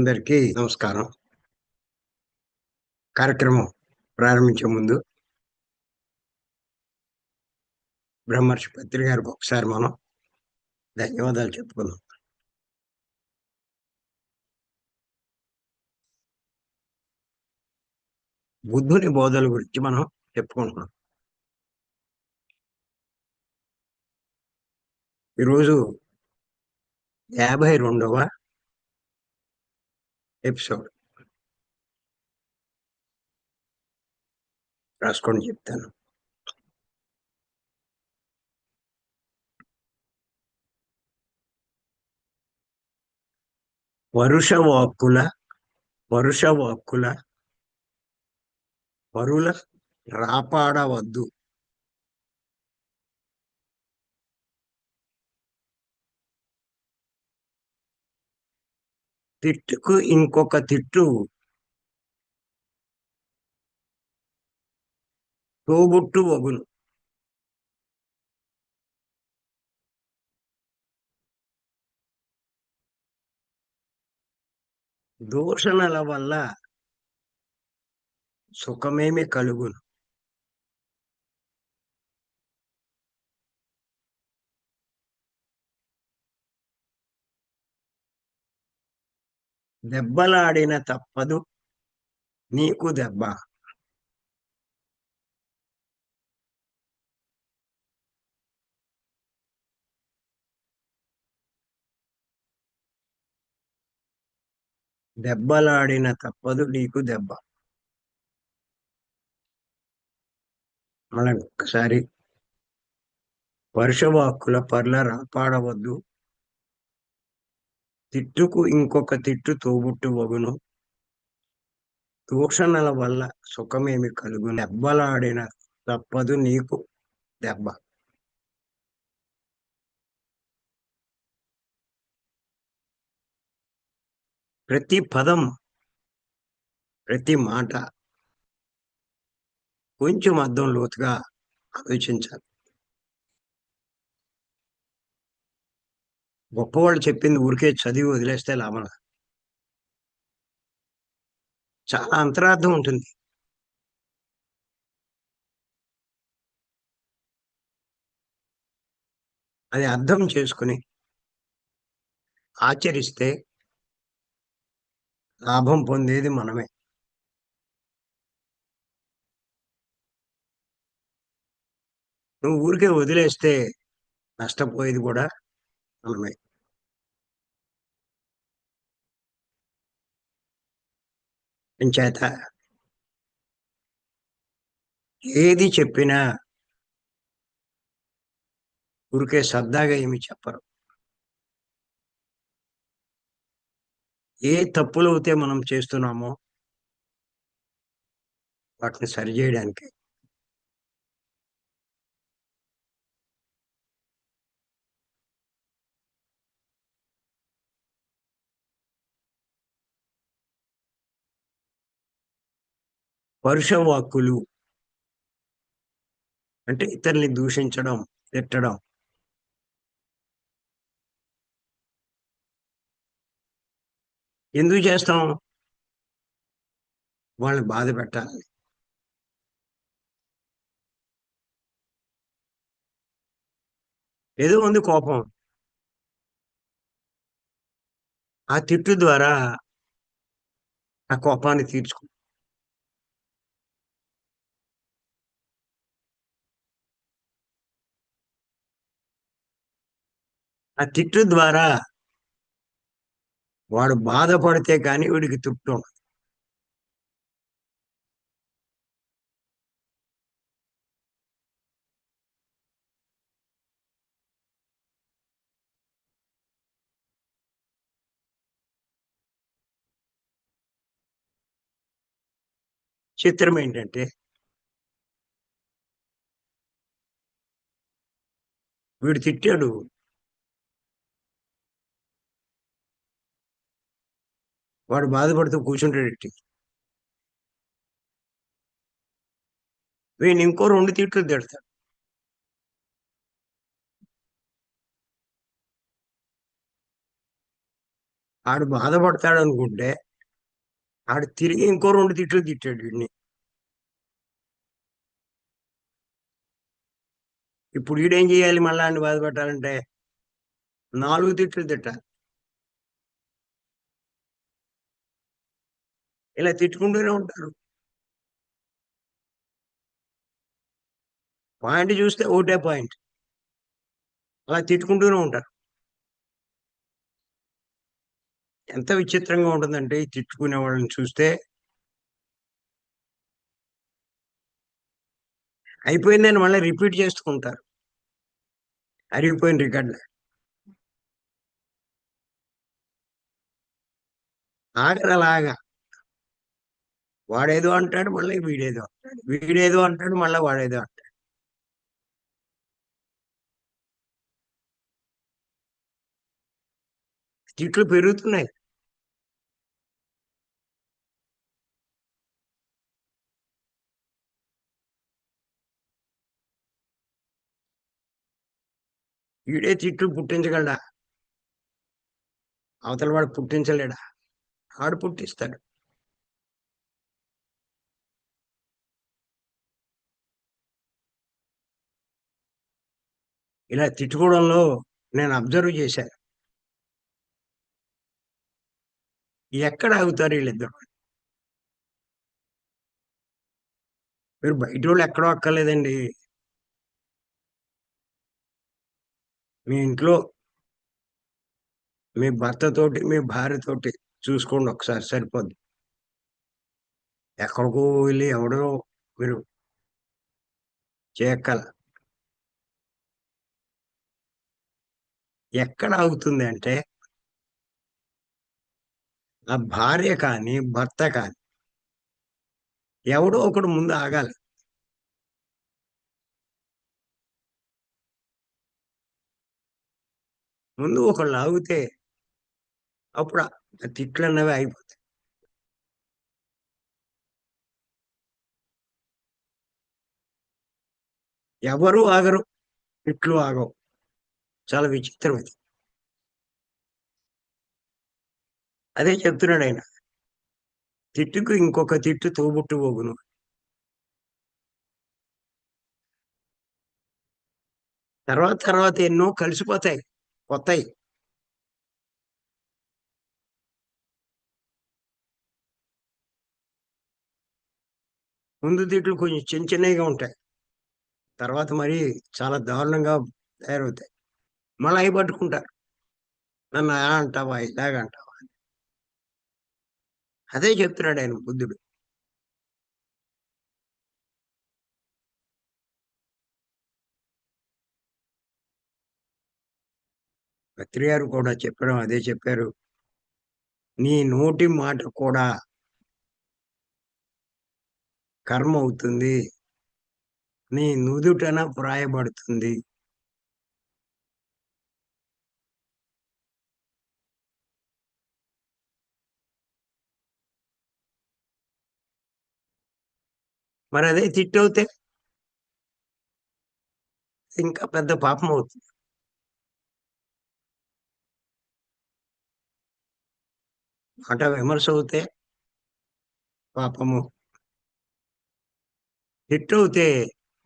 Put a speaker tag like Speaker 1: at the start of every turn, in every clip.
Speaker 1: అందరికీ నమస్కారం. కార్యక్రమం ప్రారంభించే ముందు బ్రహ్మర్షి పత్రి గారికి ఒకసారి మనం ధన్యవాదాలు చెప్పుకుందాం. బుద్ధుని బోధల గురించి మనం చెప్పుకుంటున్నాం. ఈరోజు యాభై రెండవ ఎపిసోడ్. రాసుకొని చెప్తాను. వరుష వాక్కుల వరుష వాక్కుల పరుల రాపాడవద్దు. తిట్టుకు ఇంకొక తిట్టు. తోబుట్టు వగును. దూషణల వల్ల సుఖమేమి కలుగును. దెబ్బలాడిన తప్పదు. నీకు దెబ్బ. దెబ్బలాడిన తప్పదు నీకు దెబ్బ. మళ్ళీ ఒకసారి వర్షవాక్కుల పర్ల రాపాడవద్దు. తిట్టుకు ఇంకొక తిట్టు తోబుట్టు వగును. దూషణల వల్ల సుఖమేమి కలుగు దెబ్బలాడిన తప్పదు నీకు దెబ్బ. ప్రతి పదం ప్రతి మాట కొంచెం అర్థం లోతుగా ఆలోచించాలి. గొప్పవాళ్ళు చెప్పింది ఊరికే చదివి వదిలేస్తే లాభం చాలా అంతరార్థం ఉంటుంది. అది అర్థం చేసుకుని ఆచరిస్తే లాభం పొందేది మనమే. నువ్వు ఊరికే వదిలేస్తే నష్టపోయేది కూడా ఉన్నాయి చేత ఏది చెప్పినా ఊరికే సరదాగా ఏమి చెప్పరు. ఏ తప్పులు అయితే మనం చేస్తున్నామో వాటిని సరిచేయడానికి పరుషవాక్కులు. అంటే ఇతరుల్ని దూషించడం తిట్టడం. ఎందుకు చేస్తాం? వాళ్ళని బాధ పెట్టాలి. ఏదో ఉంది కోపం. ఆ తిట్టు ద్వారా ఆ కోపాన్ని తీర్చుకుంటాం ఆ తిట్టు ద్వారా వాడు బాధపడితే కానీ వీడికి తృప్తి ఉండదు. చిత్రం ఏంటంటే వీడు తిట్టాడు వాడు బాధపడుతూ కూర్చుంటాడు వీడిని ఇంకో రెండు తీట్లు తిడతాడు ఆడు బాధపడతాడు అనుకుంటే ఆడు తిరిగి ఇంకో రెండు తిట్లు తిట్టాడు వీడిని. ఇప్పుడు వీడేం చేయాలి మళ్ళా అని బాధపెట్టాలంటే నాలుగు తిట్లు తిట్టాలి. ఇలా తిట్టుకుంటూనే ఉంటారు. పాయింట్ చూస్తే ఒకటే పాయింట్. అలా తిట్టుకుంటూనే ఉంటారు. ఎంత విచిత్రంగా ఉంటుందంటే ఈ తిట్టుకునే వాళ్ళని చూస్తే. అయిపోయిందని మళ్ళీ రిపీట్ చేసుకుంటారు. అరిగిపోయిన రికార్డులు. ఆగరలాగా. వాడేదో అంటాడు మళ్ళీ వీడేదో అంటాడు. వీడేదో అంటాడు మళ్ళీ వాడేదో అంటాడు. తిట్లు పెరుగుతున్నాయి. వీడే తిట్లు పుట్టించగలడా? అవతల వాడు పుట్టించలేడా? ఆడు పుట్టిస్తాడు. ఇలా తిట్టుకోవడంలో నేను అబ్జర్వ్ చేశాను ఎక్కడ ఆగుతారు వీళ్ళిద్దరు? మీరు బయట వాళ్ళు ఎక్కడో అక్కర్లేదండి. మీ ఇంట్లో మీ భర్తతోటి మీ భార్యతోటి చూసుకోండి ఒకసారి సరిపోద్ది. ఎక్కడికో వెళ్ళి ఎవడో మీరు చేయక్కల ఎక్కడ ఆగుతుంది అంటే ఆ భార్య కానీ భర్త కానీ ఎవడో ఒకడు ముందు ఆగాలి. ముందు ఒకళ్ళు ఆగితే అప్పుడు ఆ తిట్లు అన్నవి అయిపోతాయి. ఎవరు ఆగరు తిట్లు ఆగవు. చాలా విచిత్రం అది అదే చెప్తున్నాడు ఆయన. తిట్టుకు ఇంకొక తిట్టు తోబుట్టు పోగును తర్వాత తర్వాత ఎన్నో కలిసిపోతాయి కొత్తయి ముందు తిట్లు కొంచెం చిన్న చిన్నగా ఉంటాయి. తర్వాత మరి చాలా దారుణంగా తయారవుతాయి. మళ్ళీ అవి పట్టుకుంటారు. నన్ను అలా అంటావా ఇలాగ అంటావా అని. అదే చెప్తున్నాడు ఆయన బుద్ధుడు. పత్రిగారు కూడా చెప్పడం అదే చెప్పారు. నీ నోటి మాట కూడా కర్మ అవుతుంది. నీ నుదుటన ప్రాయబడుతుంది మరి అదే తిట్టవుతే ఇంకా పెద్ద పాపం అవుతుంది. మాట విమర్శ అవుతే పాపము. హిట్ అవుతే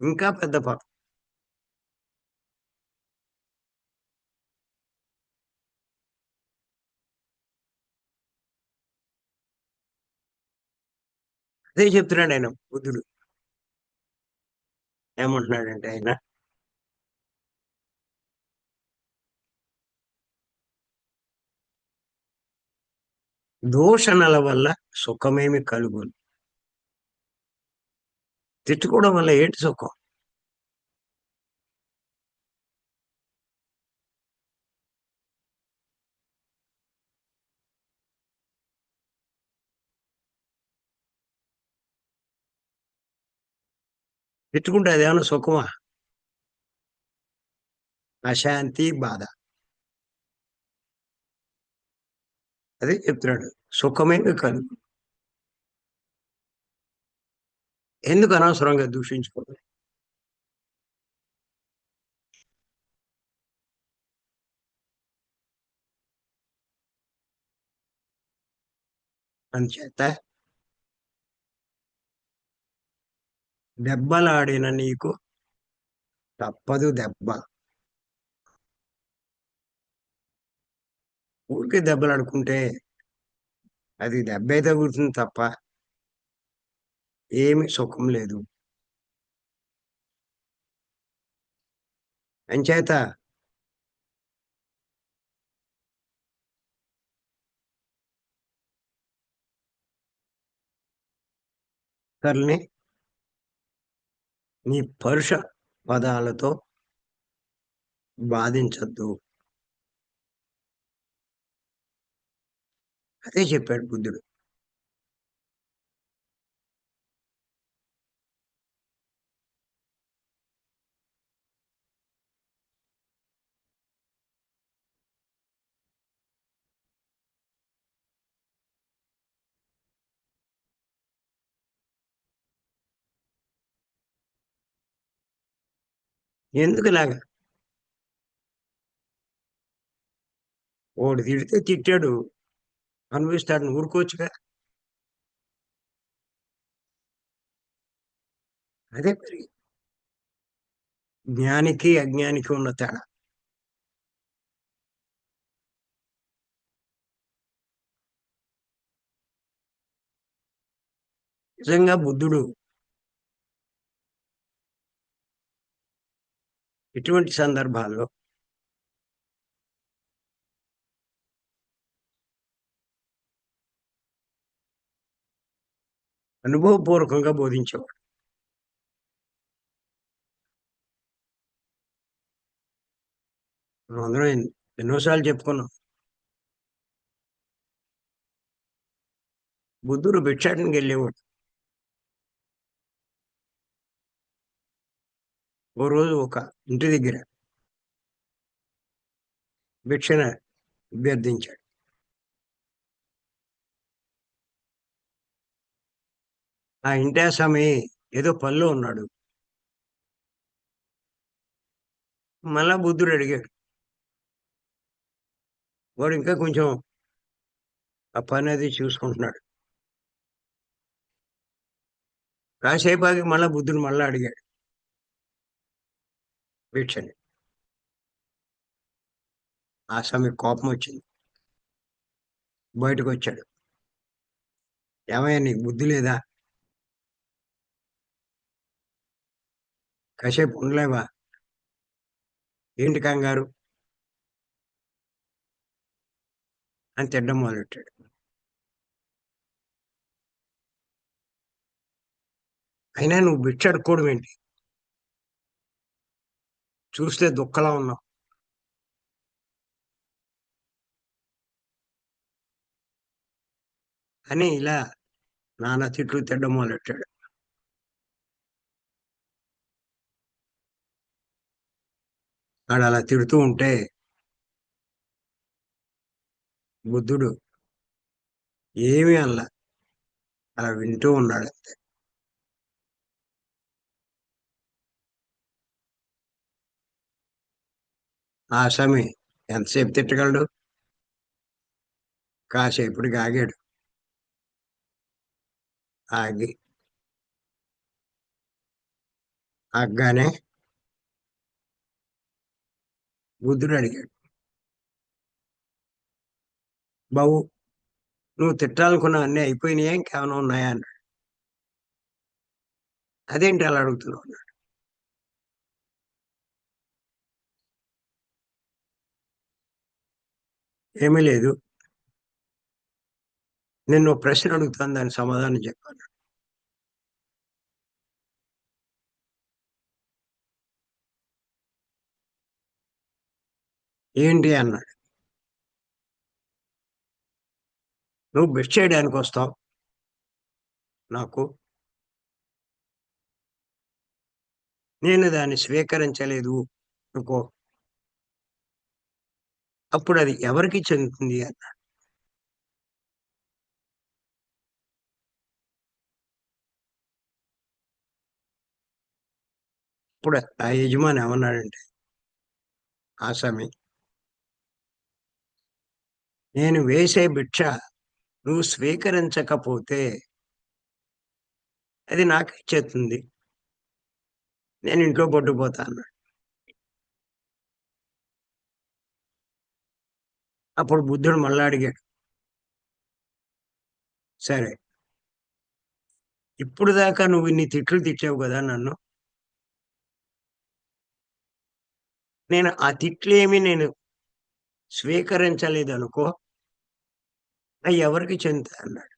Speaker 1: ఇంకా పెద్ద పాపం. అదే చెప్తున్నాడు ఆయన బుద్ధుడు. ఏమంటున్నాడంటే ఆయన? దూషణల వల్ల సుఖమేమి కలుగును. తిట్టుకోవడం వల్ల ఏంటి సుఖం? తిట్టుకుంటే అదేమన్నా సుఖమా? అశాంతి బాధ. అదే చెప్తున్నాడు. సుఖమేమి కాదు ఎందుకు అనవసరంగా దూషించుకోవాలి? అందుచేత దెబ్బలాడిన నీకు తప్పదు దెబ్బ. ఊరికి దెబ్బలాడుకుంటే అది దెబ్బే తగులుతుంది తప్ప ఏమి సుఖం లేదు. అంచేత ఇతరుల్ని నీ పరుష పదాలతో బాధించద్దు అదే చెప్పాడు బుద్ధుడు. ఎందుకు ఇలాగా ఓడు తిడితే తిట్టాడు. అనుభవిస్తాడు ఊరుకోవచ్చుగా? అదే మరి. జ్ఞానికి అజ్ఞానికి ఉన్న తేడా. నిజంగా బుద్ధుడు ఇటువంటి సందర్భాల్లో? అనుభవపూర్వకంగా బోధించేవాడు. అందరం ఎన్- ఎన్నోసార్లు చెప్పుకున్నాం. బుద్ధుడు భిక్షాటనకి వెళ్ళేవాడు. ఓ రోజు ఒక ఇంటి దగ్గర భిక్షణ అభ్యర్థించాడు. ఆ ఇంటి ఆసామి ఏదో పనిలో ఉన్నాడు. మళ్ళా బుద్ధుడు అడిగాడు వాడు ఇంకా కొంచెం ఆ పని అది చూసుకుంటున్నాడు. కాసేపాకి మళ్ళా బుద్ధుడు మళ్ళా అడిగాడు భిక్షని ఆ సమయం కోపం వచ్చింది. బయటకు వచ్చాడు ఏమయ్యా నీకు బుద్ధి లేదా? కాసేపు ఉండలేవా? ఏంటి కంగారు? అని తిడ్డం మొదలెట్టాడు అయినా నువ్వు బిచ్చడుకోవడం ఏంటి? చూస్తే దుఃఖలా ఉన్నావు. అని ఇలా నానా తిట్లు తిడ్డం మొదలెట్టాడు. వాడు అలా తిడుతూ ఉంటే బుద్ధుడు ఏమీ అలా అలా వింటూ ఉన్నాడు అంతే ఆ స్వామి ఎంతసేపు తిట్టగలడు? కాసేపటికి ఆగాడు ఆగి ఆగ్గానే బుద్ధుడు అడిగాడు. బాబు నువ్వు తిట్టాలనుకున్న అన్నీ అయిపోయినాయా? ఇంకేమైనా ఉన్నాయా? అన్నాడు. అదేంటి అలా అడుగుతున్నావు? ఏమీ లేదు. నేను ప్రశ్న అడుగుతాను దాని సమాధానం చెప్పాను ఏంటి అన్నాడు. నువ్వు బెస్ట్ చేయడానికి వస్తావు. నాకు నేను దాన్ని స్వీకరించలేదు. అనుకో అప్పుడు అది ఎవరికి చెందుతుంది అన్నాడు ఇప్పుడు ఆ యజమాని ఏమన్నాడంటే ఆసామి నేను వేసే భిక్ష నువ్వు స్వీకరించకపోతే అది నాకు ఇచ్చేస్తుంది. నేను ఇంట్లో పట్టుకుపోతా అన్నాడు. అప్పుడు బుద్ధుడు మళ్ళా అడిగాడు. సరే. ఇప్పుడు దాకా నువ్వు ఇన్ని తిట్లు తిట్టావు కదా నన్ను. నేను ఆ తిట్లేమి నేను స్వీకరించలేదు అనుకో అవి ఎవరికి చెందుతాయి అన్నాడు.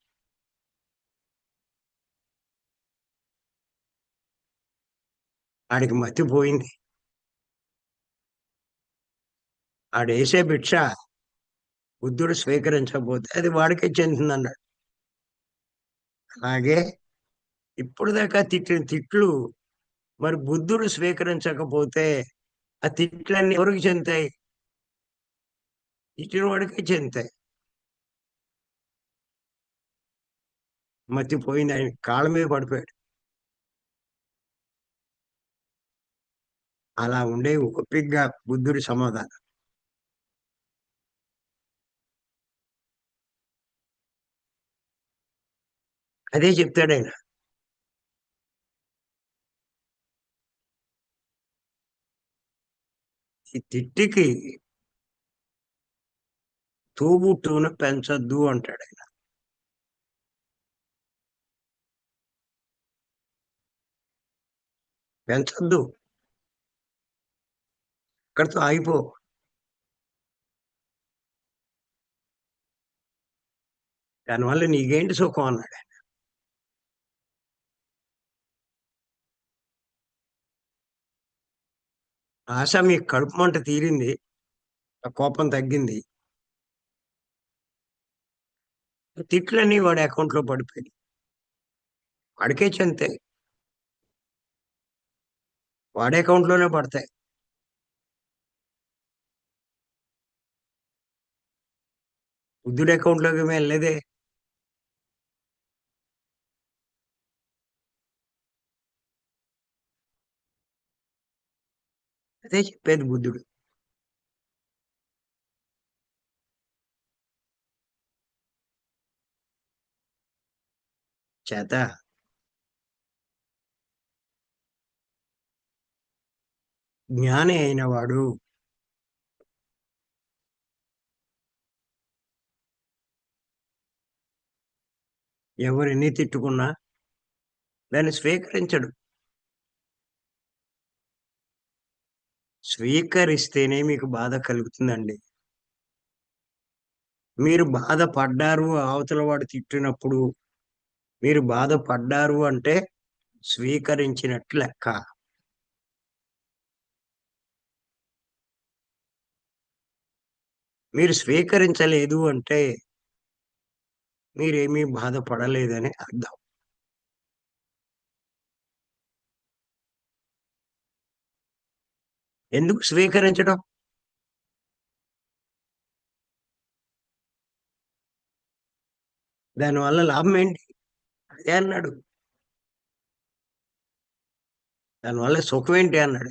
Speaker 1: ఆడికి మతిపోయింది ఆడేసే భిక్ష. బుద్ధుడు స్వీకరించకపోతే అది వాడికే చెందుతుంది అన్నాడు అలాగే ఇప్పుడు దాకా తిట్టిన తిట్లు మరి బుద్ధుడు స్వీకరించకపోతే ఆ తిట్లన్నీ ఎవరికి చెందుతాయి? తిట్టిన వాడికే చెందుతాయి. మతిపోయింది ఆయన కాళ్ళ మీద పడిపోయాడు. అలా ఉండే ఒప్పిగ్గా బుద్ధుడి సమాధానం. అదే చెప్తాడు ఆయన. ఈ తిట్టికి తోబుట్టును పెంచొద్దు అంటాడు ఆయన. పెంచొద్దు. ఇక్కడితో ఆగిపో. దానివల్ల నీకేంటి సుఖం అన్నాడు ఆయన. ఆశ మీ కడుపు మంట తీరింది. ఆ కోపం తగ్గింది. తిట్లన్నీ వాడి అకౌంట్లో పడిపోయింది వాడికే చెంతే. వాడి అకౌంట్లోనే పడతాయి. బుద్ధుడి అకౌంట్లోకి వెళ్ళలేదే అదే చెప్పేది బుద్ధుడు చేత జ్ఞాని అయినవాడు ఎవరిని తిట్టుకున్నా దాన్ని స్వీకరించడు స్వీకరిస్తేనే మీకు బాధ కలుగుతుందండి. మీరు బాధపడ్డారు అవతల వాడు తిట్టినప్పుడు మీరు బాధపడ్డారు అంటే స్వీకరించినట్టు లెక్క. మీరు స్వీకరించలేదు అంటే మీరేమీ బాధపడలేదని అర్థం. ఎందుకు స్వీకరించడం? దానివల్ల లాభం ఏంటి? అదే అన్నాడు. దానివల్ల సుఖం ఏంటి అన్నాడు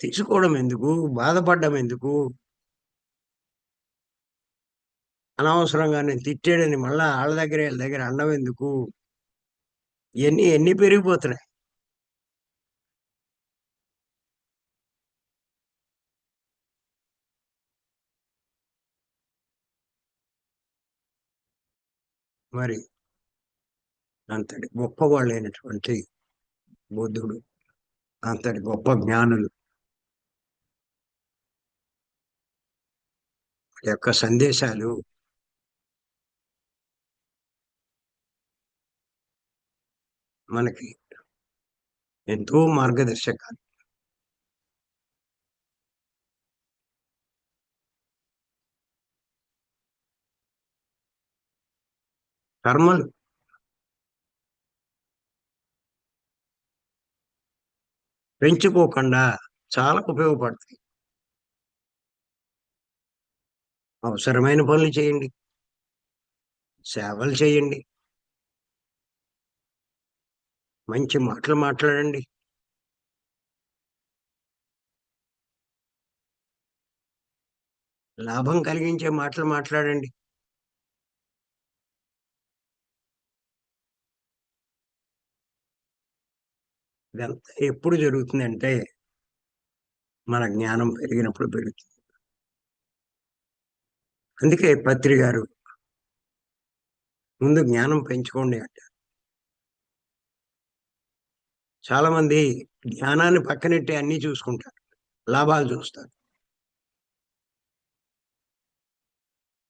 Speaker 1: తీసుకోవడం ఎందుకు? బాధపడడం ఎందుకు? అనవసరంగా నేను తిట్టాడని మళ్ళా వాళ్ళ దగ్గర వీళ్ళ దగ్గర అండం ఎందుకు? ఇవన్నీ ఎన్ని పెరిగిపోతున్నాయి? మరి అంతటి గొప్పవాళ్ళైనటువంటి బుద్ధుడు అంతటి గొప్ప జ్ఞానులు. యొక్క సందేశాలు మనకి ఎంతో మార్గదర్శకాలు. కర్మలు. పెంచుకోకుండా చాలా ఉపయోగపడతాయి. అవసరమైన పనులు చేయండి. సేవలు చేయండి. మంచి మాటలు మాట్లాడండి. లాభం కలిగించే మాటలు మాట్లాడండి. ఇదంతా ఎప్పుడు జరుగుతుందంటే మన జ్ఞానం పెరిగినప్పుడు పెరుగుతుంది. అందుకే పత్రి గారు ముందు జ్ఞానం పెంచుకోండి అంటారు. చాలా మంది జ్ఞానాన్ని పక్కనెట్టి అన్ని చూసుకుంటారు. లాభాలు చూస్తారు.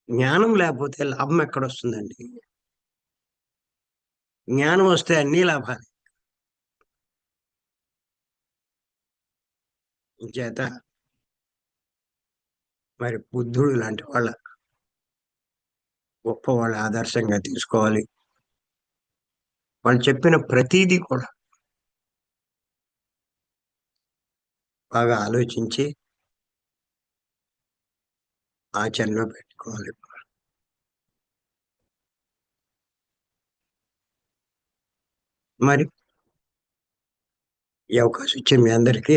Speaker 1: జ్ఞానం లేకపోతే లాభం ఎక్కడొస్తుందండి? జ్ఞానం వస్తే అన్ని లాభాలు. చేత మరి బుద్ధుడు లాంటి వాళ్ళ గొప్ప వాళ్ళ ఆదర్శంగా తీసుకోవాలి. వాళ్ళు చెప్పిన ప్రతీది కూడా బాగా ఆలోచించి ఆచరణలో పెట్టుకోవాలి. మరి ఈ అవకాశం ఇచ్చే మీ అందరికీ